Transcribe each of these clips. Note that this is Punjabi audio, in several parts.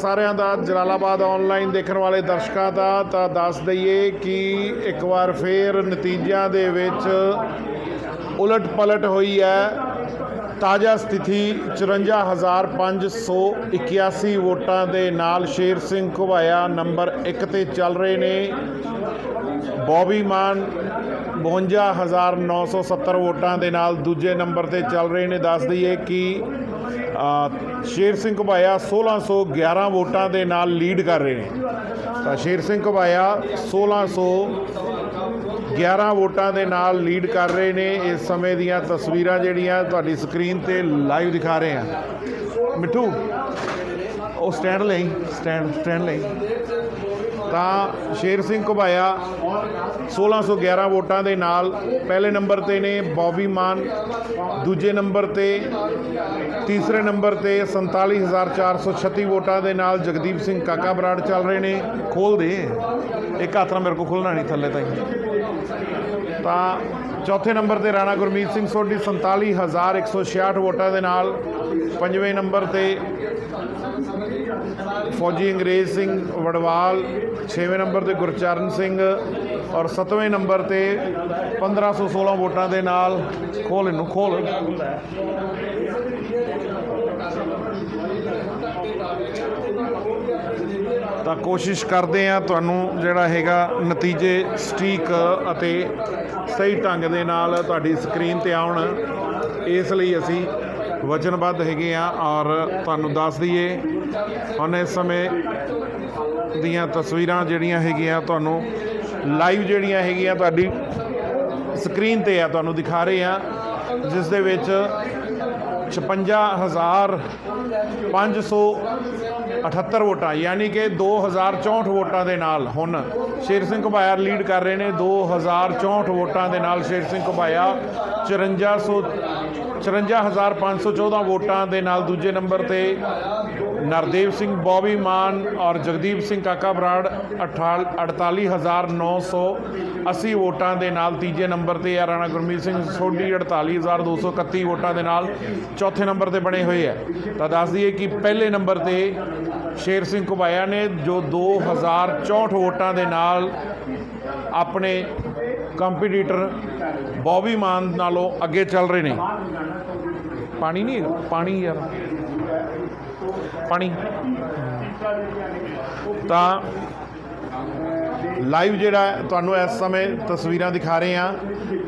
ਸਾਰਿਆਂ ਦਾ ਜਲਾਲਾਬਾਦ ਆਨਲਾਈਨ ਦੇਖਣ ਵਾਲੇ ਦਰਸ਼ਕਾਂ ਦਾ ਤਾਂ ਦੱਸ ਦਈਏ ਕਿ ਇੱਕ ਵਾਰ ਫੇਰ ਨਤੀਜਿਆਂ ਦੇ ਵਿੱਚ ਉਲਟ ਪਲਟ ਹੋਈ ਹੈ। ਤਾਜ਼ਾ ਸਥਿਤੀ 54581 ਵੋਟਾਂ ਦੇ ਨਾਲ ਸ਼ੇਰ ਸਿੰਘ ਘੁਬਾਇਆ, ਨੰਬਰ 1 ਤੇ ਚੱਲ ਰਹੇ ਨੇ। ਬੌਬੀ ਮਾਨ 52970 ਵੋਟਾਂ ਦੇ ਨਾਲ ਦੂਜੇ ਨੰਬਰ ਤੇ ਚੱਲ ਰਹੇ ਨੇ। ਦੱਸ ਦਈਏ ਕਿ ਸ਼ੇਰ ਸਿੰਘ ਘੁਬਾਇਆ 1611 ਵੋਟਾਂ ਦੇ ਨਾਲ ਲੀਡ ਕਰ ਰਹੇ ਨੇ। ਤਾਂ ਸ਼ੇਰ ਸਿੰਘ ਘੁਬਾਇਆ 1611 ਵੋਟਾਂ ਦੇ ਨਾਲ ਲੀਡ ਕਰ ਰਹੇ ਨੇ। ਇਸ ਸਮੇਂ ਦੀਆਂ ਤਸਵੀਰਾਂ ਜਿਹੜੀਆਂ ਤੁਹਾਡੀ ਸਕਰੀਨ ਤੇ ਲਾਈਵ ਦਿਖਾ ਰਹੇ ਹਾਂ ਮਿੱਠੂ, ਉਹ ਸਟੈਂਡ ਲਈ ਸਟੈਂਡ ਸਟੈਂਡ ਲਈ। ਤਾਂ ਸ਼ੇਰ ਸਿੰਘ ਘੁਬਾਇਆ। 1611 ਵੋਟਾਂ ਦੇ ਨਾਲ ਪਹਿਲੇ ਨੰਬਰ ਤੇ ਨੇ ਬੌਬੀ ਮਾਨ, ਦੂਜੇ ਨੰਬਰ ਤੇ, ਤੀਸਰੇ ਨੰਬਰ ਤੇ 47436 ਵੋਟਾਂ ਦੇ ਨਾਲ ਜਗਦੀਪ ਸਿੰਘ ਕਾਕਾ ਬਰਾੜ ਚੱਲ ਰਹੇ ਨੇ। ਖੋਲ ਦੇ ਇੱਕ ਹੱਥ ਨਾਲ ਮੇਰੇ ਕੋਲ ਖੁੱਲਣਾ ਨਹੀਂ ਥੱਲੇ ਤਾਈਂ। ਤਾਂ ਚੌਥੇ ਨੰਬਰ ਤੇ ਰਾਣਾ ਗੁਰਮੀਤ ਸਿੰਘ ਸੋਢੀ 47166 ਵੋਟਾਂ ਦੇ ਨਾਲ ਪੰਜਵੇਂ ਨੰਬਰ ਤੇ ਫੌਜੀ ਅੰਗਰੇਜ਼ ਸਿੰਘ ਵੜਵਾਲ 6ਵੇਂ ਨੰਬਰ ਤੇ ਗੁਰਚਰਨ ਸਿੰਘ ਔਰ 7ਵੇਂ ਨੰਬਰ ਤੇ 1516 ਵੋਟਾਂ ਦੇ ਨਾਲ ਖੋਲ ਇਹਨੂੰ ਖੋਲ। ਤਾਂ ਕੋਸ਼ਿਸ਼ ਕਰਦੇ ਆ ਤੁਹਾਨੂੰ ਜਿਹੜਾ ਹੈਗਾ ਨਤੀਜੇ ਸਟੀਕ ਅਤੇ ਸਹੀ ਢੰਗ ਦੇ ਨਾਲ ਤੁਹਾਡੀ ਸਕਰੀਨ ਤੇ ਆਉਣ। ਇਸ ਲਈ ਅਸੀਂ ਵਚਨਬੱਧ ਹੈਗੇ ਆ ਔਰ ਤੁਹਾਨੂੰ ਦੱਸ ਦਈਏ, ਹੁਣ ਇਸ ਸਮੇਂ ਦੀਆਂ ਤਸਵੀਰਾਂ ਜਿਹੜੀਆਂ ਹੈਗੀਆਂ ਤੁਹਾਨੂੰ ਲਾਈਵ ਜਿਹੜੀਆਂ ਹੈਗੀਆਂ ਤੁਹਾਡੀ ਸਕਰੀਨ ਤੇ ਆ, ਤੁਹਾਨੂੰ ਦਿਖਾ ਰਹੇ ਆ ਜਿਸ ਦੇ ਵਿੱਚ 56578 ਵੋਟਾਂ, ਯਾਨੀ ਕਿ 2064 ਵੋਟਾਂ ਦੇ ਨਾਲ ਹੁਣ ਸ਼ੇਰ ਸਿੰਘ ਘੁਬਾਇਆ ਲੀਡ ਕਰ ਰਹੇ ਨੇ। 2064 ਵੋਟਾਂ ਦੇ ਨਾਲ ਸ਼ੇਰ ਸਿੰਘ ਘੁਬਾਇਆ 5400 54514 ਵੋਟਾਂ ਦੇ ਨਾਲ ਦੂਜੇ ਨੰਬਰ ਤੇ ਨਰਦੇਵ ਸਿੰਘ, ਬੌਬੀ ਮਾਨ ਔਰ ਜਗਦੀਪ ਸਿੰਘ ਕਾਕਾ ਬਰਾੜ 48980 ਵੋਟਾਂ ਦੇ ਨਾਲ ਤੀਜੇ ਨੰਬਰ ਤੇ ਹੈ ਰਾਣਾ ਗੁਰਮੀਤ ਸਿੰਘ ਸੋਢੀ 48231 ਵੋਟਾਂ ਦੇ ਨਾਲ ਚੌਥੇ ਨੰਬਰ ਤੇ ਬਣੇ ਹੋਏ ਹੈ ਤਾਂ ਦੱਸ ਦਈਏ ਕਿ ਪਹਿਲੇ ਨੰਬਰ ਤੇ ਸ਼ੇਰ ਸਿੰਘ ਘੁਬਾਇਆ ਨੇ, ਜੋ 2064 ਵੋਟਾਂ ਦੇ ਨਾਲ ਆਪਣੇ ਕੰਪੀਟੀਟਰ ਬੌਬੀ ਮਾਨ ਨਾਲੋਂ ਅੱਗੇ ਚੱਲ ਰਹੇ ਨੇ। ਪਾਣੀ ਨਹੀਂ ਪਾਣੀ ਯਾਰ। ਪਾਣੀ। ਤਾਂ ਲਾਈਵ ਜਿਹੜਾ ਤੁਹਾਨੂੰ ਇਸ ਸਮੇਂ ਤਸਵੀਰਾਂ ਦਿਖਾ ਰਹੇ ਹਾਂ।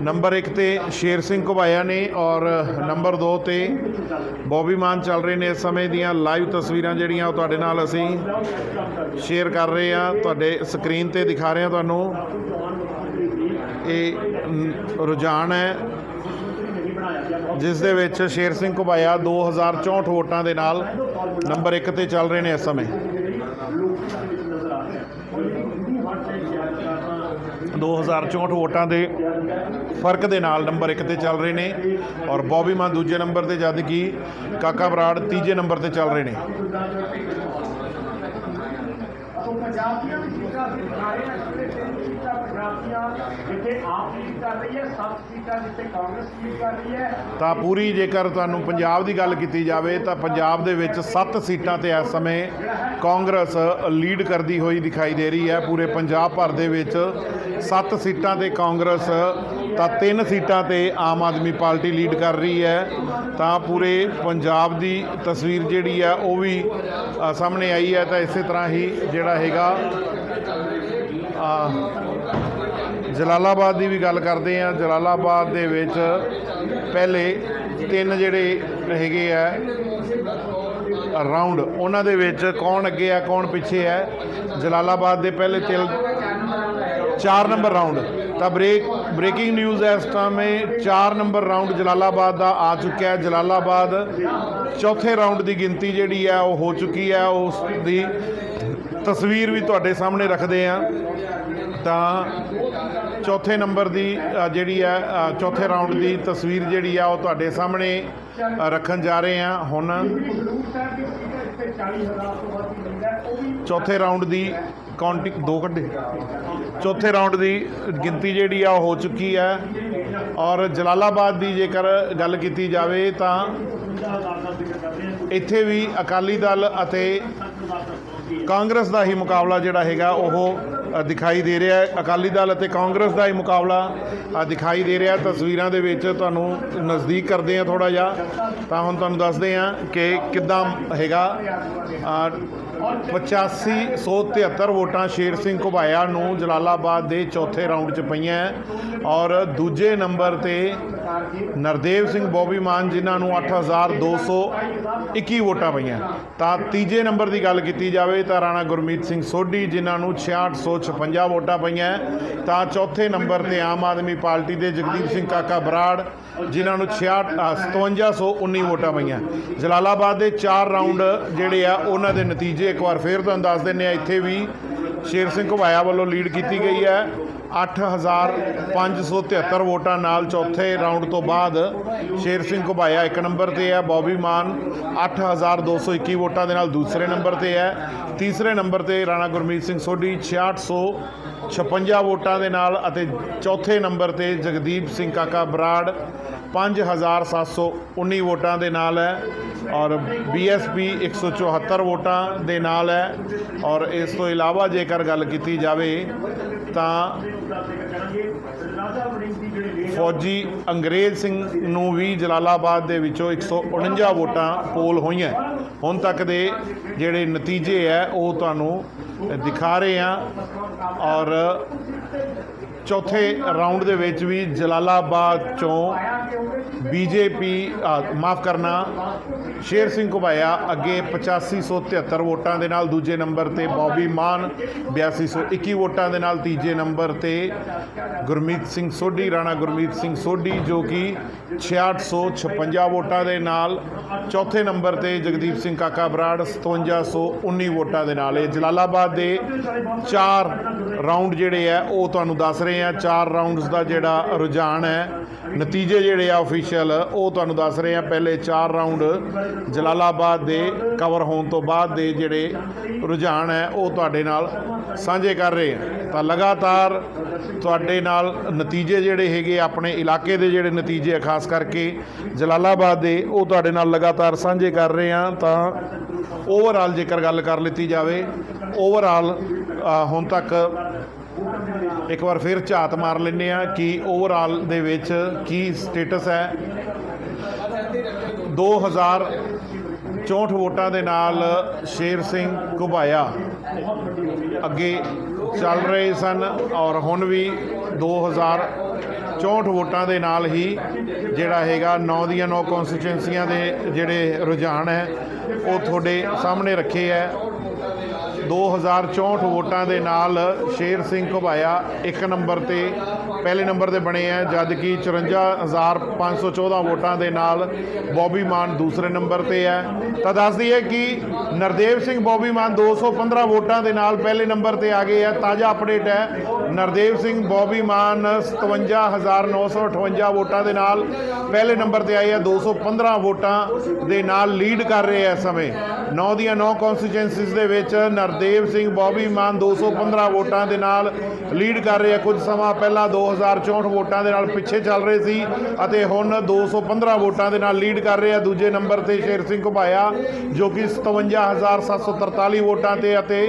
ਨੰਬਰ 1 ਤੇ ਸ਼ੇਰ ਸਿੰਘ ਘੁਬਾਇਆ ਨੇ ਔਰ ਨੰਬਰ 2 ਤੇ ਬੌਬੀ ਮਾਨ ਚੱਲ ਰਹੇ ਨੇ ਇਸ ਸਮੇਂ ਦੀਆਂ ਲਾਈਵ ਤਸਵੀਰਾਂ ਜਿਹੜੀਆਂ ਉਹ ਤੁਹਾਡੇ ਨਾਲ ਅਸੀਂ ਸ਼ੇਅਰ ਕਰ ਰਹੇ ਹਾਂ। ਤੁਹਾਡੇ ਸਕਰੀਨ ਤੇ ਦਿਖਾ ਰਹੇ ਹਾਂ ਤੁਹਾਨੂੰ। ਇਹ ਰੁਝਾਨ ਹੈ, ਜਿਸ ਦੇ ਵਿੱਚ ਸ਼ੇਰ ਸਿੰਘ ਘੁਬਾਇਆ 2064 ਵੋਟਾਂ ਦੇ ਨਾਲ ਨੰਬਰ 1 ਤੇ ਚੱਲ ਰਹੇ ਨੇ ਇਸ ਸਮੇਂ। 2064 ਵੋਟਾਂ ਦੇ ਫ਼ਰਕ ਦੇ ਨਾਲ ਨੰਬਰ 1 ਤੇ ਚੱਲ ਰਹੇ ਨੇ ਔਰ ਬੌਬੀ ਮਾਨ ਦੂਜੇ ਨੰਬਰ ਤੇ, ਜਦ ਕਿ ਕਾਕਾ ਬਰਾੜ ਤੀਜੇ ਨੰਬਰ ਤੇ ਚੱਲ ਰਹੇ ਨੇ। ਪੰਜਾਬ ਦੀਆਂ ਵੀ ਸੀਟਾਂ ਦਿਖਾ ਰਹੇ ਹਾਂ ਜਿੱਥੇ ਜਿੱਥੇ ਆਪ ਲੀਡ ਕਰ ਰਹੀ ਹੈ ਸੱਤ ਸੀਟਾਂ ਜਿੱਥੇ ਕਾਂਗਰਸ ਲੀਡ ਕਰ ਰਹੀ ਹੈ। ਤਾਂ ਪੂਰੀ ਜੇਕਰ ਤੁਹਾਨੂੰ ਪੰਜਾਬ ਦੀ ਗੱਲ ਕੀਤੀ ਜਾਵੇ ਤਾਂ ਪੰਜਾਬ ਦੇ ਵਿੱਚ 7 ਸੀਟਾਂ ਤੇ ਇਸ ਸਮੇਂ ਕਾਂਗਰਸ ਲੀਡ ਕਰਦੀ ਹੋਈ ਦਿਖਾਈ ਦੇ ਰਹੀ ਹੈ। ਪੂਰੇ ਪੰਜਾਬ ਭਰ ਦੇ ਵਿੱਚ 7 ਸੀਟਾਂ ਤੇ ਕਾਂਗਰਸ ਤਾਂ 3 ਸੀਟਾਂ ਤੇ ਆਮ ਆਦਮੀ ਪਾਰਟੀ ਲੀਡ ਕਰ ਰਹੀ ਹੈ। ਤਾਂ ਪੂਰੇ ਪੰਜਾਬ ਦੀ ਤਸਵੀਰ ਜਿਹੜੀ ਹੈ ਉਹ ਵੀ ਸਾਹਮਣੇ ਆਈ ਹੈ। ਤਾਂ ਇਸੇ ਤਰ੍ਹਾਂ ਹੀ ਜਿਹੜਾ ਹੈਗਾ ਅ, ਜਲਾਲਾਬਾਦ ਦੀ ਵੀ ਗੱਲ ਕਰਦੇ ਆ ਜਲਾਲਾਬਾਦ ਦੇ ਵਿੱਚ ਪਹਿਲੇ ਤਿੰਨ ਜਿਹੜੇ ਹੈਗੇ ਆ ਰਾਉਂਡ ਉਹਨਾਂ ਦੇ ਵਿੱਚ ਕੌਣ ਅੱਗੇ ਆ, ਕੌਣ ਪਿੱਛੇ ਹੈ ਜਲਾਲਾਬਾਦ ਦੇ ਪਹਿਲੇ ਤਿਲ 4 ਨੰਬਰ ਰਾਉਂਡ ਤਾਂ ਬ੍ਰੇਕ ਬ੍ਰੇਕਿੰਗ ਨਿਊਜ਼ ਹੈ ਇਸ ਟਾਈਮ 4 ਨੰਬਰ ਰਾਉਂਡ ਜਲਾਲਾਬਾਦ ਦਾ ਆ ਚੁੱਕਿਆ ਹੈ। ਜਲਾਲਾਬਾਦ ਚੌਥੇ ਰਾਉਂਡ ਦੀ ਗਿਣਤੀ ਜਿਹੜੀ ਹੈ, ਉਹ ਹੋ ਚੁੱਕੀ ਹੈ। ਉਸ ਦੀ ਤਸਵੀਰ ਵੀ ਤੁਹਾਡੇ ਸਾਹਮਣੇ ਰੱਖਦੇ ਆ ਤਾਂ ਚੌਥੇ ਨੰਬਰ ਦੀ ਜਿਹੜੀ ਹੈ ਚੌਥੇ ਰਾਉਂਡ ਦੀ ਤਸਵੀਰ ਜਿਹੜੀ ਆ, ਉਹ ਤੁਹਾਡੇ ਸਾਹਮਣੇ ਰੱਖਣ ਜਾ ਰਹੇ ਆ ਹੁਣ ਚੌਥੇ ਰਾਉਂਡ ਦੀ ਕਾਊਂਟਿੰਗ ਦੋ ਘੰਟੇ। ਚੌਥੇ ਰਾਉਂਡ ਦੀ ਗਿਣਤੀ ਜਿਹੜੀ ਆ, ਉਹ ਹੋ ਚੁੱਕੀ ਹੈ। ਔਰ ਜਲਾਲਾਬਾਦ ਦੀ ਜੇਕਰ ਗੱਲ ਕੀਤੀ ਜਾਵੇ, ਤਾਂ ਇੱਥੇ ਵੀ ਅਕਾਲੀ ਦਲ ਅਤੇ ਕਾਂਗਰਸ ਦਾ ਹੀ ਮੁਕਾਬਲਾ ਜਿਹੜਾ ਹੈਗਾ ਉਹ ਦਿਖਾਈ ਦੇ ਰਿਹਾ ਹੈ। ਅਕਾਲੀ ਦਲ ਅਤੇ ਕਾਂਗਰਸ ਦਾ ਹੀ ਮੁਕਾਬਲਾ ਦਿਖਾਈ ਦੇ ਰਿਹਾ। ਤਸਵੀਰਾਂ ਦੇ ਵਿੱਚ ਤੁਹਾਨੂੰ ਨਜ਼ਦੀਕ ਕਰਦੇ ਆ ਥੋੜਾ ਜਿਹਾ। ਤਾਂ ਹੁਣ ਤੁਹਾਨੂੰ ਦੱਸਦੇ ਆ ਕਿ ਕਿੱਦਾਂ ਹੈਗਾ 8573 ਵੋਟਾਂ ਸ਼ੇਰ ਸਿੰਘ ਘੁਬਾਇਆ ਨੂੰ ਜਲਾਲਾਬਾਦ ਦੇ ਚੌਥੇ ਰਾਊਂਡ 'ਚ ਪਈਆਂ ਔਰ ਦੂਜੇ ਨੰਬਰ ਤੇ ਨਰਦੇਵ ਸਿੰਘ ਬੋਬੀ ਮਾਨ ਜਿਨ੍ਹਾਂ ਨੂੰ 8221 ਵੋਟਾਂ ਪਈਆਂ। ਤਾਂ ਤੀਜੇ ਨੰਬਰ ਦੀ ਗੱਲ ਕੀਤੀ ਜਾਵੇ ਤਾਂ ਰਾਣਾ ਗੁਰਮੀਤ ਸਿੰਘ ਸੋਢੀ ਜਿਨ੍ਹਾਂ ਨੂੰ 6856 ਵੋਟਾਂ ਪਈਆਂ ਤਾਂ ਚੌਥੇ ਨੰਬਰ ਤੇ ਆਮ ਆਦਮੀ ਪਾਰਟੀ ਦੇ ਜਗਦੀਪ ਸਿੰਘ ਕਾਕਾ ਬਰਾੜ ਜਿਨ੍ਹਾਂ ਨੂੰ 66 ਅ, 5719 ਵੋਟਾਂ ਪਈਆਂ। ਜਲਾਲਾਬਾਦ ਦੇ ਚਾਰ ਰਾਊਂਡ ਜਿਹੜੇ ਆ ਉਹਨਾਂ ਦੇ ਨਤੀਜੇ ਇੱਕ ਵਾਰ ਫੇਰ ਤੁਹਾਨੂੰ ਦੱਸ ਦਿੰਨੇ ਆ ਇੱਥੇ ਵੀ ਸ਼ੇਰ ਸਿੰਘ ਘੁਬਾਇਆ ਵੱਲੋਂ ਲੀਡ ਕੀਤੀ ਗਈ ਹੈ। 8573 ਵੋਟਾਂ ਨਾਲ ਚੌਥੇ ਰਾਊਂਡ ਤੋਂ ਬਾਅਦ ਸ਼ੇਰ ਸਿੰਘ ਘੁਬਾਇਆ ਇੱਕ ਨੰਬਰ ਤੇ ਹੈ, ਬੌਬੀ ਮਾਨ 8221 ਵੋਟਾਂ ਦੇ ਨਾਲ ਦੂਸਰੇ ਨੰਬਰ ਤੇ ਹੈ। ਤੀਸਰੇ ਨੰਬਰ ਤੇ ਰਾਣਾ ਗੁਰਮੀਤ ਸਿੰਘ ਸੋਢੀ 6656 ਵੋਟਾਂ ਦੇ ਨਾਲ ਅਤੇ ਚੌਥੇ ਨੰਬਰ ਤੇ ਜਗਦੀਪ ਸਿੰਘ ਕਾਕਾ ਬਰਾੜ 5719 ਵੋਟਾਂ ਦੇ ਨਾਲ ਹੈ ਔਰ ਬੀਐਸਪੀ 174 ਵੋਟਾਂ ਦੇ ਨਾਲ ਹੈ ਔਰ ਇਸ ਤੋਂ ਇਲਾਵਾ ਜੇਕਰ ਗੱਲ ਕੀਤੀ ਜਾਵੇ ਤਾਂ ਫੌਜੀ ਅੰਗਰੇਜ਼ ਸਿੰਘ ਨੂੰ ਵੀ ਜਲਾਲਾਬਾਦ ਦੇ ਵਿੱਚੋਂ 149 ਵੋਟਾਂ ਪੋਲ ਹੋਈਆਂ। ਹੁਣ ਤੱਕ ਦੇ ਜਿਹੜੇ ਨਤੀਜੇ ਹੈ, ਉਹ ਤੁਹਾਨੂੰ ਦਿਖਾ ਰਹੇ ਹਾਂ ਔਰ ਚੌਥੇ ਰਾਊਂਡ ਦੇ ਵਿੱਚ ਵੀ ਜਲਾਲਾਬਾਦ ਚੋਂ ਬੀਜੇਪੀ ਮਾਫ ਕਰਨਾ, ਸ਼ੇਰ ਸਿੰਘ ਘੁਬਾਇਆ, ਅੱਗੇ 8573 ਵੋਟਾਂ ਦੇ ਨਾਲ ਦੂਜੇ ਨੰਬਰ ਤੇ ਬੌਬੀ ਮਾਨ 8221 ਵੋਟਾਂ ਦੇ ਨਾਲ ਤੀਜੇ ਨੰਬਰ ਤੇ ਗੁਰਮੀਤ ਸਿੰਘ ਸੋਢੀ, ਰਾਣਾ ਗੁਰਮੀਤ ਸਿੰਘ ਸੋਢੀ, ਜੋ ਕਿ 6656 ਵੋਟਾਂ ਦੇ ਨਾਲ ਚੌਥੇ ਨੰਬਰ ਤੇ ਜਗਦੀਪ ਸਿੰਘ ਕਾਕਾ ਬਰਾੜ 5719 ਵੋਟਾਂ ਦੇ ਨਾਲ। ਇਹ ਜਲਾਲਾਬਾਦ ਦੇ ਚਾਰ ਰਾਊਂਡ ਜਿਹੜੇ ਆ, ਉਹ ਉਹ ਤੁਹਾਨੂੰ ਦੱਸ ਰਹੇ ਆ ਚਾਰ ਰਾਊਂਡਸ ਦਾ ਜਿਹੜਾ ਰੁਝਾਨ ਹੈ, ਨਤੀਜੇ ਜਿਹੜੇ ਆ ਅਫੀਸ਼ੀਅਲ ਉਹ ਤੁਹਾਨੂੰ ਦੱਸ ਰਹੇ ਆ ਪਹਿਲੇ ਚਾਰ ਰਾਊਂਡ ਜਲਾਲਾਬਾਦ ਦੇ ਕਵਰ ਹੋਣ ਤੋਂ ਬਾਅਦ ਦੇ ਜਿਹੜੇ ਰੁਝਾਨ ਹੈ, ਉਹ ਤੁਹਾਡੇ ਨਾਲ ਸਾਂਝੇ ਕਰ ਰਹੇ ਆ ਤਾਂ ਲਗਾਤਾਰ ਤੁਹਾਡੇ ਨਾਲ ਨਤੀਜੇ ਜਿਹੜੇ ਹੈਗੇ ਆਪਣੇ ਇਲਾਕੇ ਦੇ ਜਿਹੜੇ ਨਤੀਜੇ ਆ, ਖਾਸ ਕਰਕੇ ਜਲਾਲਾਬਾਦ ਦੇ, ਉਹ ਤੁਹਾਡੇ ਨਾਲ ਲਗਾਤਾਰ ਸਾਂਝੇ ਕਰ ਰਹੇ ਆ ਤਾਂ ਓਵਰਆਲ ਜੇਕਰ ਗੱਲ ਕਰ ਲਿੱਤੀ ਜਾਵੇ ਓਵਰਆਲ ਹੁਣ ਤੱਕ ਇੱਕ ਵਾਰ ਫਿਰ ਝਾਤ ਮਾਰ ਲੈਂਦੇ ਆ ਕਿ ਓਵਰਆਲ ਦੇ ਵਿੱਚ ਕੀ ਸਟੇਟਸ ਹੈ। 2064 ਵੋਟਾਂ ਦੇ ਨਾਲ ਸ਼ੇਰ ਸਿੰਘ ਘੁਬਾਇਆ। ਅੱਗੇ ਚੱਲ ਰਹੇ ਸਨ ਔਰ ਹੁਣ ਵੀ 2064 ਵੋਟਾਂ ਦੇ ਨਾਲ ਹੀ ਜਿਹੜਾ ਹੈਗਾ 9 ਦੀਆਂ 9 ਕਨਸਟੀਚੁਐਂਸੀਆਂ ਦੇ ਜਿਹੜੇ ਰੁਝਾਨ ਹੈ, ਉਹ ਤੁਹਾਡੇ ਸਾਹਮਣੇ ਰੱਖੇ ਹੈ। 2064 ਵੋਟਾਂ ਦੇ ਨਾਲ ਸ਼ੇਰ ਸਿੰਘ ਘੁਬਾਇਆ, ਇੱਕ ਨੰਬਰ ਤੇ, ਪਹਿਲੇ ਨੰਬਰ ਤੇ ਬਣੇ ਆ, ਜਦ ਕਿ 54514 ਵੋਟਾਂ ਦੇ ਨਾਲ ਬੌਬੀ ਮਾਨ ਦੂਸਰੇ ਨੰਬਰ ਤੇ ਹੈ। ਤਾਂ ਦੱਸਦੀ ਹੈ ਕਿ ਨਰਦੇਵ ਸਿੰਘ ਬੌਬੀ ਮਾਨ 215 ਵੋਟਾਂ ਦੇ ਨਾਲ ਪਹਿਲੇ ਨੰਬਰ ਤੇ ਆ ਗਏ ਆ। ਤਾਜ਼ਾ ਅਪਡੇਟ ਹੈ, ਨਰਦੇਵ ਸਿੰਘ ਬੌਬੀ ਮਾਨ 57958 ਵੋਟਾਂ ਦੇ ਨਾਲ ਪਹਿਲੇ ਨੰਬਰ ਤੇ ਆਏ ਆ 215 ਵੋਟਾਂ ਦੇ ਨਾਲ ਲੀਡ ਕਰ ਰਹੇ ਆ ਸਮੇਂ। 9 ਦੀਆਂ 9 ਕਨਸਟੀਚੁਐਂਸੀਜ਼ ਦੇ ਵਿੱਚ ਨਰ ਨਰਦੇਵ ਸਿੰਘ ਬੌਬੀ ਮਾਨ 215 ਵੋਟਾਂ ਦੇ ਨਾਲ ਲੀਡ ਕਰ ਰਹੇ। ਆ ਕੁਝ ਸਮਾਂ ਪਹਿਲਾਂ 2064 ਵੋਟਾਂ ਦੇ ਨਾਲ ਪਿੱਛੇ ਚੱਲ ਰਹੇ ਸੀ ਅਤੇ ਹੁਣ 215 ਵੋਟਾਂ ਦੇ ਨਾਲ ਲੀਡ ਕਰ ਰਹੇ। ਆ ਦੂਜੇ ਨੰਬਰ ਤੇ ਸ਼ੇਰ ਸਿੰਘ ਘੁਬਾਇਆ, ਜੋ ਕਿ 57743 ਵੋਟਾਂ ਤੇ ਅਤੇ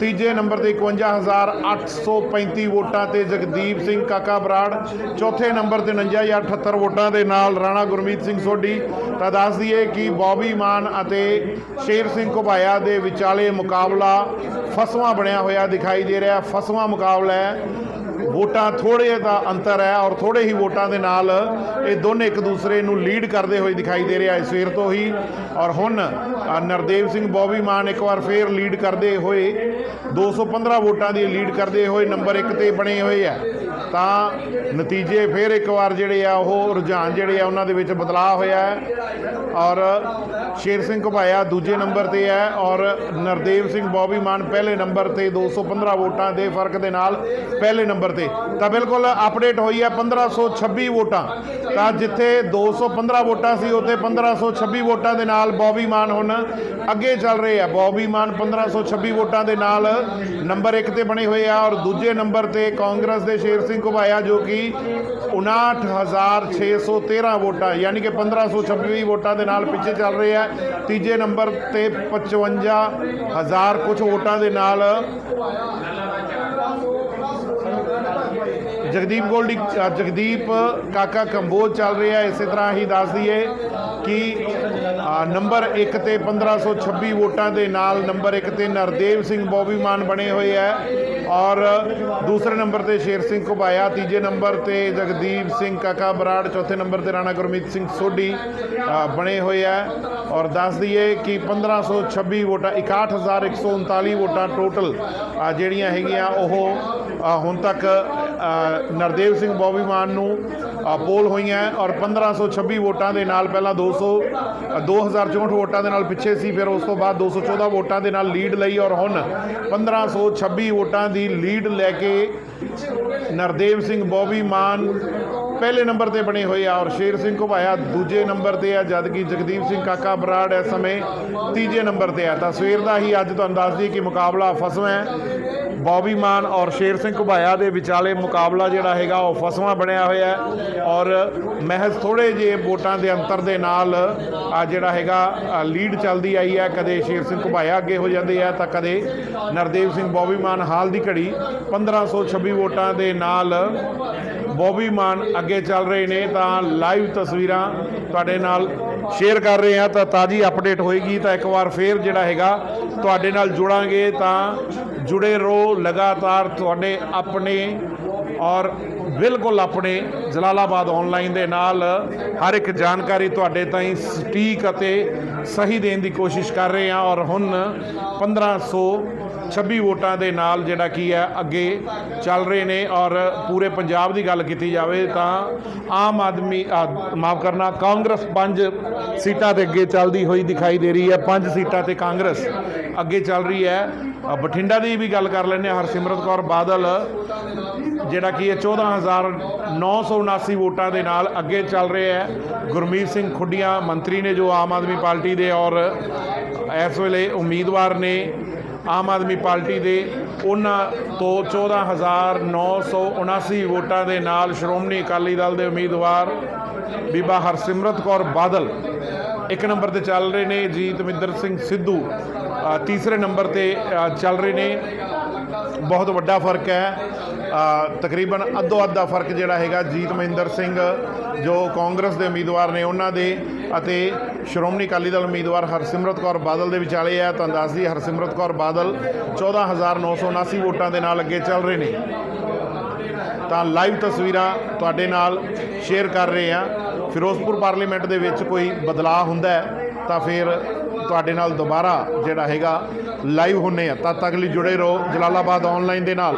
ਤੀਜੇ ਨੰਬਰ ਤੇ 51835 ਵੋਟਾਂ ਤੇ ਜਗਦੀਪ ਸਿੰਘ ਕਾਕਾ ਬਰਾੜ, ਚੌਥੇ ਨੰਬਰ ਤੇ 59078 ਵੋਟਾਂ ਦੇ ਨਾਲ ਰਾਣਾ ਗੁਰਮੀਤ ਸਿੰਘ ਸੋਢੀ। ਤਾਂ ਦੱਸ ਦਈਏ ਕਿ ਬੌਬੀ ਮਾਨ ਅਤੇ ਸ਼ੇਰ ਸਿੰਘ ਘੁਬਾਇਆ ਦੇ ਵਿਚਾਲੇ ਮੁਕਾਬਲਾ ਫਸਵਾਂ ਬਣਿਆ ਹੋਇਆ ਦਿਖਾਈ ਦੇ ਰਿਹਾ, ਫਸਵਾਂ ਮੁਕਾਬਲਾ ਹੈ। ਵੋਟਾਂ ਥੋੜੇ ਦਾ ਅੰਤਰ ਹੈ ਔਰ ਥੋੜੇ ਹੀ ਵੋਟਾਂ ਦੇ ਨਾਲ ਇਹ ਦੋਨੇ ਇੱਕ ਦੂਸਰੇ ਨੂੰ ਲੀਡ ਕਰਦੇ ਹੋਏ ਦਿਖਾਈ ਦੇ ਰਿਹਾ ਹੈ ਸਵੇਰ ਤੋਂ ਹੀ। ਔਰ ਹੁਣ ਨਰਦੇਵ ਸਿੰਘ ਬੌਬੀ ਮਾਨ ਇੱਕ ਵਾਰ ਫੇਰ ਲੀਡ ਕਰਦੇ ਹੋਏ 215 ਵੋਟਾਂ ਦੀ ਲੀਡ ਕਰਦੇ ਹੋਏ ਨੰਬਰ 1 ਤੇ ਬਣੇ ਹੋਏ ਹੈ। ਤਾਂ ਨਤੀਜੇ ਫਿਰ ਇੱਕ ਵਾਰ ਜਿਹੜੇ ਆ ਉਹ ਰੁਝਾਨ ਜਿਹੜੇ ਆ ਉਹਨਾਂ ਦੇ ਵਿੱਚ ਬਦਲਾਅ ਹੋਇਆ ਹੈ। ਔਰ ਸ਼ੇਰ ਸਿੰਘ ਘੁਬਾਇਆ ਦੂਜੇ ਨੰਬਰ ਤੇ ਹੈ ਔਰ ਨਰਦੇਵ ਸਿੰਘ ਬੌਬੀ ਮਾਨ ਪਹਿਲੇ ਨੰਬਰ ਤੇ 215 ਵੋਟਾਂ ਦੇ ਫ਼ਰਕ ਦੇ ਨਾਲ ਪਹਿਲੇ ਨੰਬਰ ਤੇ। ਤਾਂ ਬਿਲਕੁਲ ਅਪਡੇਟ ਹੋਈ ਹੈ 1526 ਵੋਟਾਂ। ਤਾਂ ਜਿੱਥੇ 215 ਵੋਟਾਂ ਸੀ, ਉੱਥੇ 1526 ਵੋਟਾਂ ਦੇ ਨਾਲ ਬੌਬੀ ਮਾਨ ਹੁਣ ਅੱਗੇ ਚੱਲ ਰਹੇ ਆ। ਬੌਬੀ ਮਾਨ 1526 ਵੋਟਾਂ ਦੇ ਨਾਲ ਨੰਬਰ 1 ਤੇ ਬਣੇ ਹੋਏ ਆ ਔਰ ਦੂਜੇ ਨੰਬਰ ਤੇ ਕਾਂਗਰਸ ਦੇ ਸ਼ੇਰ ਸਿੰਘ ਘੁਬਾਇਆ ਜੋ ਕਿ 59613 ਵੋਟਾਂ, ਯਾਨੀ ਕਿ 1526 ਵੋਟਾਂ ਦੇ ਨਾਲ ਪਿੱਛੇ ਚੱਲ ਰਹੇ ਆ। ਤੀਜੇ ਨੰਬਰ ਤੇ 55000 ਕੁਝ ਵੋਟਾਂ ਦੇ ਨਾਲ ਜਗਦੀਪ ਗੋਲਡੀ ਜਗਦੀਪ ਕਾਕਾ ਕੰਬੋਜ ਚੱਲ ਰਿਹਾ, ਇਸੇ ਤਰ੍ਹਾਂ ਹੀ ਦੱਸ ਦਈਏ ਕਿ ਨੰਬਰ 1 ਤੇ 1526 ਵੋਟਾਂ ਦੇ ਨਾਲ ਨੰਬਰ 1 ਤੇ ਨਰਦੇਵ ਸਿੰਘ ਬੋਬੀਮਾਨ ਬਣੇ ਹੋਏ ਹੈ ਔਰ ਦੂਸਰੇ ਨੰਬਰ ਤੇ ਸ਼ੇਰ ਸਿੰਘ ਘੁਬਾਇਆ, ਤੀਜੇ ਨੰਬਰ ਤੇ ਜਗਦੀਪ ਸਿੰਘ ਕਾਕਾ ਬਰਾੜ, ਚੌਥੇ ਨੰਬਰ ਤੇ ਰਾਣਾ ਗੁਰਮੀਤ ਸਿੰਘ ਸੋਢੀ ਬਣੇ ਹੋਏ ਹੈ ਔਰ ਦੱਸ ਦਈਏ ਕਿ 1526 ਵੋਟਾਂ 61139 ਵੋਟਾਂ ਟੋਟਲ ਜਿਹੜੀਆਂ ਹੈਗੀਆਂ ਉਹ ਹੁਣ ਤੱਕ ਨਰਦੇਵ ਸਿੰਘ ਬੌਬੀ ਮਾਨ ਨੂੰ ਪੋਲ ਹੋਈਆਂ ਔਰ 1526 ਵੋਟਾਂ ਦੇ ਨਾਲ ਪਹਿਲਾਂ 200 ਅ, 2064 ਵੋਟਾਂ ਦੇ ਨਾਲ ਪਿੱਛੇ ਸੀ ਫਿਰ ਉਸ ਤੋਂ ਬਾਅਦ 214 ਵੋਟਾਂ ਦੇ ਨਾਲ ਲੀਡ ਲਈ ਔਰ ਹੁਣ 1526 ਵੋਟਾਂ ਦੀ ਲੀਡ ਲੈ ਕੇ ਨਰਦੇਵ ਸਿੰਘ ਬੋਬੀ ਮਾਨ ਪਹਿਲੇ ਨੰਬਰ ਤੇ ਬਣੇ ਹੋਏ ਆ ਔਰ ਸ਼ੇਰ ਸਿੰਘ ਘੁਬਾਇਆ, ਦੂਜੇ ਨੰਬਰ ਤੇ ਆ ਜਦਕਿ ਜਗਦੀਪ ਸਿੰਘ ਕਾਕਾ ਬਰਾੜ ਇਸ ਸਮੇਂ ਤੀਜੇ ਨੰਬਰ ਤੇ ਆ। ਤਾਂ ਸਵੇਰ ਦਾ ਹੀ ਅੱਜ ਤੁਹਾਨੂੰ ਦੱਸ ਦਈਏ ਕਿ ਮੁਕਾਬਲਾ ਫਸਵਾਂ ਹੈ। ਬੌਬੀ ਮਾਨ ਔਰ ਸ਼ੇਰ ਸਿੰਘ ਘੁਬਾਇਆ ਦੇ ਵਿਚਾਲੇ ਮੁਕਾਬਲਾ ਜਿਹੜਾ ਹੈਗਾ ਉਹ ਫਸਵਾਂ ਬਣਿਆ ਹੋਇਆ ਹੈ। ਔਰ ਮਹਿਜ਼ ਥੋੜੇ ਜਿਹੇ ਵੋਟਾਂ ਦੇ ਅੰਤਰ ਦੇ ਨਾਲ ਆ ਜਿਹੜਾ ਹੈਗਾ ਲੀਡ ਚੱਲਦੀ ਆਈ ਹੈ। ਕਦੇ ਸ਼ੇਰ ਸਿੰਘ ਘੁਬਾਇਆ ਅੱਗੇ ਹੋ ਜਾਂਦੇ ਆ ਤਾਂ ਕਦੇ ਨਰਦੇਵ ਸਿੰਘ, ਬੌਬੀ ਮਾਨ ਹਾਲ ਦੀ ਘੜੀ 1526 ਵੋਟਾਂ ਦੇ ਨਾਲ ਬੌਬੀ ਮਾਨ ਅੱਗੇ ਚੱਲ ਰਹੇ ਨੇ ਤਾਂ ਲਾਈਵ ਤਸਵੀਰਾਂ ਤੁਹਾਡੇ ਨਾਲ ਸ਼ੇਅਰ ਕਰ ਰਹੇ ਹਾਂ ਤਾਂ ਤਾਜੀ ਅਪਡੇਟ ਹੋਏਗੀ। ਤਾਂ ਇੱਕ ਵਾਰ ਫੇਰ ਜਿਹੜਾ ਹੈਗਾ, ਤੁਹਾਡੇ ਨਾਲ ਜੁੜਾਂਗੇ ਤਾਂ ਜੁੜੇ ਰਹੋ ਲਗਾਤਾਰ ਤੁਹਾਡੇ ਆਪਣੇ ਔਰ ਬਿਲਕੁਲ ਆਪਣੇ ਜਲਾਲਾਬਾਦ ਆਨਲਾਈਨ ਦੇ ਨਾਲ। ਹਰ ਇੱਕ ਜਾਣਕਾਰੀ ਤੁਹਾਡੇ ਤਾਈਂ ਸਟੀਕ ਅਤੇ ਸਹੀ ਦੇਣ ਦੀ ਕੋਸ਼ਿਸ਼ ਕਰ ਰਹੇ ਹਾਂ ਔਰ ਹੁਣ 1526 ਵੋਟਾਂ ਦੇ ਨਾਲ ਜਿਹੜਾ ਕੀ ਹੈ, ਅੱਗੇ ਚੱਲ ਰਹੇ ਨੇ ਔਰ ਪੂਰੇ ਪੰਜਾਬ ਦੀ ਗੱਲ ਕੀਤੀ ਜਾਵੇ ਤਾਂ ਆਮ ਆਦਮੀ ਮਾਫ ਕਰਨਾ, ਕਾਂਗਰਸ ਪੰਜ ਸੀਟਾਂ ਤੇ ਅੱਗੇ ਚੱਲਦੀ ਹੋਈ ਦਿਖਾਈ ਦੇ ਰਹੀ ਹੈ, ਪੰਜ ਸੀਟਾਂ ਤੇ ਕਾਂਗਰਸ ਅੱਗੇ ਚੱਲ ਰਹੀ ਹੈ। ਬਠਿੰਡਾ ਦੀ ਵੀ ਗੱਲ ਕਰ ਲੈਂਦੇ ਹਾਂ, ਹਰਸਿਮਰਤ ਕੌਰ ਬਾਦਲ, ਜਿਹੜਾ ਕਿ ਇਹ 14979 ਵੋਟਾਂ ਦੇ ਨਾਲ ਅੱਗੇ ਚੱਲ ਰਹੇ ਹੈ। ਗੁਰਮੀਤ ਸਿੰਘ ਖੁੱਡੀਆਂ ਮੰਤਰੀ ਨੇ ਜੋ ਆਮ ਆਦਮੀ ਪਾਰਟੀ ਦੇ ਔਰ ਇਸ ਵੇਲੇ ਉਮੀਦਵਾਰ ਨੇ ਆਮ ਆਦਮੀ ਪਾਰਟੀ ਦੇ ਉਹਨਾਂ ਤੋਂ 14979 ਵੋਟਾਂ ਦੇ ਨਾਲ ਸ਼੍ਰੋਮਣੀ ਅਕਾਲੀ ਦਲ ਦੇ ਉਮੀਦਵਾਰ ਬੀਬਾ ਹਰਸਿਮਰਤ ਕੌਰ ਬਾਦਲ ਇੱਕ ਨੰਬਰ ਤੇ ਚੱਲ ਰਹੇ ਨੇ, ਜੀਤਮਿੰਦਰ ਸਿੰਘ ਸਿੱਧੂ ਤੀਸਰੇ ਨੰਬਰ ਤੇ ਚੱਲ ਰਹੇ ਨੇ। ਬਹੁਤ ਵੱਡਾ ਫ਼ਰਕ ਹੈ। ਤਕਰੀਬਨ ਅੱਧੋ ਅੱਧਾ ਫ਼ਰਕ ਜਿਹੜਾ ਹੈਗਾ ਜੀਤ ਮਹਿੰਦਰ ਸਿੰਘ, ਜੋ ਕਾਂਗਰਸ ਦੇ ਉਮੀਦਵਾਰ ਨੇ ਉਹਨਾਂ ਦੇ ਅਤੇ ਸ਼੍ਰੋਮਣੀ ਅਕਾਲੀ ਦਲ ਉਮੀਦਵਾਰ ਹਰਸਿਮਰਤ ਕੌਰ ਬਾਦਲ ਦੇ ਵਿਚਾਲੇ ਆ ਤੁਹਾਨੂੰ ਦੱਸਦੀ ਹਰਸਿਮਰਤ ਕੌਰ ਬਾਦਲ 14979 ਵੋਟਾਂ ਦੇ ਨਾਲ ਅੱਗੇ ਚੱਲ ਰਹੇ ਨੇ। ਤਾਂ ਲਾਈਵ ਤਸਵੀਰਾਂ ਤੁਹਾਡੇ ਨਾਲ ਸ਼ੇਅਰ ਕਰ ਰਹੇ ਹਾਂ। ਫਿਰੋਜ਼ਪੁਰ ਪਾਰਲੀਮੈਂਟ ਦੇ ਵਿੱਚ ਕੋਈ ਬਦਲਾਅ ਹੁੰਦਾ ਹੈ। ਤਾਂ ਫਿਰ ਤੁਹਾਡੇ ਨਾਲ ਦੁਬਾਰਾ ਜਿਹੜਾ ਹੈਗਾ ਲਾਈਵ ਹੁੰਨੇ ਆ। ਤਦ ਤੱਕ ਲਈ ਜੁੜੇ ਰਹੋ ਜਲਾਲਾਬਾਦ ਆਨਲਾਈਨ ਦੇ ਨਾਲ।